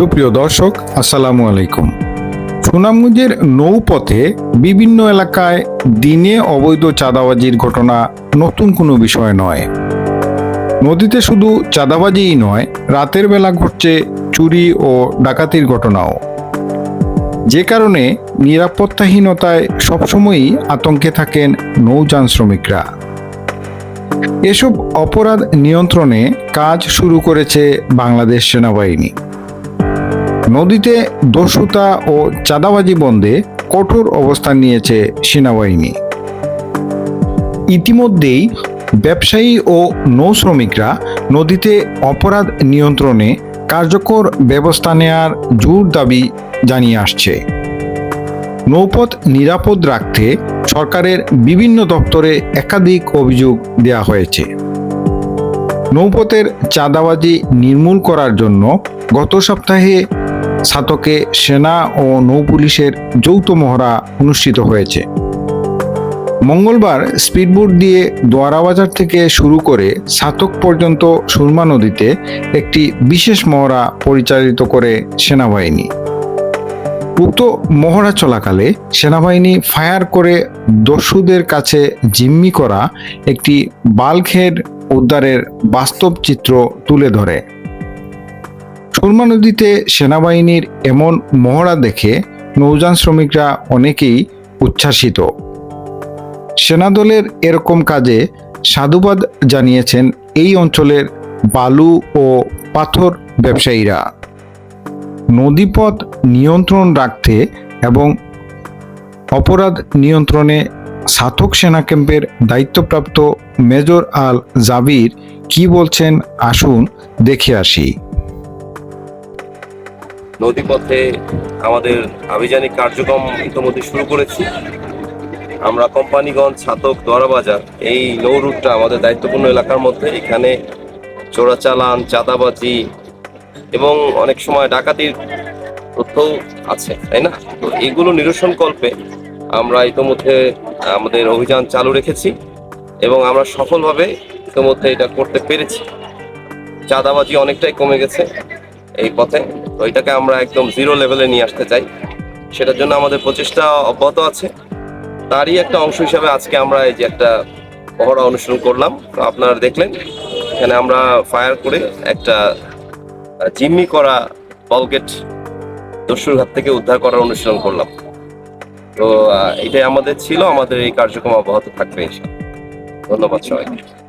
সুপ্রিয় দর্শক, আসসালামু আলাইকুম। সুনামগঞ্জের নৌপথে বিভিন্ন এলাকায় দিনে অবৈধ চাঁদাবাজির ঘটনা নতুন কোনো বিষয় নয়। নদীতে শুধু চাঁদাবাজিই নয়, রাতের বেলা ঘটছে চুরি ও ডাকাতির ঘটনাও। যে কারণে নিরাপত্তাহীনতায় সবসময়ই আতঙ্কে থাকেন নৌযান শ্রমিকরা। এসব অপরাধ নিয়ন্ত্রণে কাজ শুরু করেছে বাংলাদেশ সেনাবাহিনী। নদীতে দস্যুতা ও চাঁদাবাজি বন্ধে কঠোর অবস্থান নিয়েছে সেনাবাহিনী। ইতিমধ্যেই ব্যবসায়ী ও নৌ শ্রমিকরা নদীতে অপরাধ নিয়ন্ত্রণে কার্যকর ব্যবস্থা নেয়ার জোর দাবি জানিয়ে আসছে। নৌপথ নিরাপদ রাখতে সরকারের বিভিন্ন দপ্তরে একাধিক অভিযোগ দেওয়া হয়েছে। নৌপথের চাঁদাবাজি নির্মূল করার জন্য গত সপ্তাহে সাতকে সেনা ও নৌপুলিশের যৌথ মহড়া অনুষ্ঠিত হয়েছে। মঙ্গলবার স্পিডবোট দিয়ে দোয়ারাবাজার থেকে শুরু করে সাতক পর্যন্ত সুরমা নদীতে একটি বিশেষ মহড়া পরিচালিত করে সেনাবাহিনী। উক্ত মহড়া চলাকালে সেনাবাহিনী ফায়ার করে দস্যুদের কাছে জিম্মি করা একটি বাল্কহেড উদ্ধারের বাস্তব চিত্র তুলে ধরে। সুরমা নদীতে সেনাবাহিনীর এমন মহড়া দেখে নৌযান শ্রমিকরা অনেকেই উচ্ছ্বাসিত। সেনাদলের এরকম কাজে সাধুবাদ জানিয়েছেন এই অঞ্চলের বালু ও পাথর ব্যবসায়ীরা। নদীপথ নিয়ন্ত্রণ রাখতে এবং অপরাধ নিয়ন্ত্রণে সাতক সেনা ক্যাম্পের দায়িত্বপ্রাপ্ত মেজর আল জাবির কি বলছেন আসুন দেখে আসি। নদীপথে আমাদের আভিযানিক কার্যক্রম ইতিমধ্যে শুরু করেছি। আমরা কোম্পানিগঞ্জ ছাতক দোয়ারাবাজার, এই নৌ রুটটা আমাদের দায়িত্বপূর্ণ এলাকার মধ্যে। এখানে চোরাচালান, চাঁদাবাজি এবং অনেক সময় ডাকাতির তথ্যও আছে, তাই না? তো এগুলো নিরসন কল্পে আমরা ইতিমধ্যে আমাদের অভিযান চালু রেখেছি এবং আমরা সফলভাবে ইতিমধ্যে এটা করতে পেরেছি। চাঁদাবাজি অনেকটাই কমে গেছে। এই পথে। তো এটাকে আমরা একদম জিরো লেভেলে নিয়ে আসতে চাই। সেটার জন্য আমাদের প্রচেষ্টা অব্যাহত আছে। তারই একটা অংশ হিসাবে আজকে আমরা এই যে একটা পহড়া অনুসরণ করলাম। তো আপনারা দেখলেন, এখানে আমরা ফায়ার করে একটা জিম্মি করা বলগেট দস্যুর হাত থেকে উদ্ধার করার অনুশীলন করলাম। তো এটাই আমাদের ছিল। আমাদের এই কার্যক্রম অব্যাহত থাকবে ধন্যবাদ সবাইকে।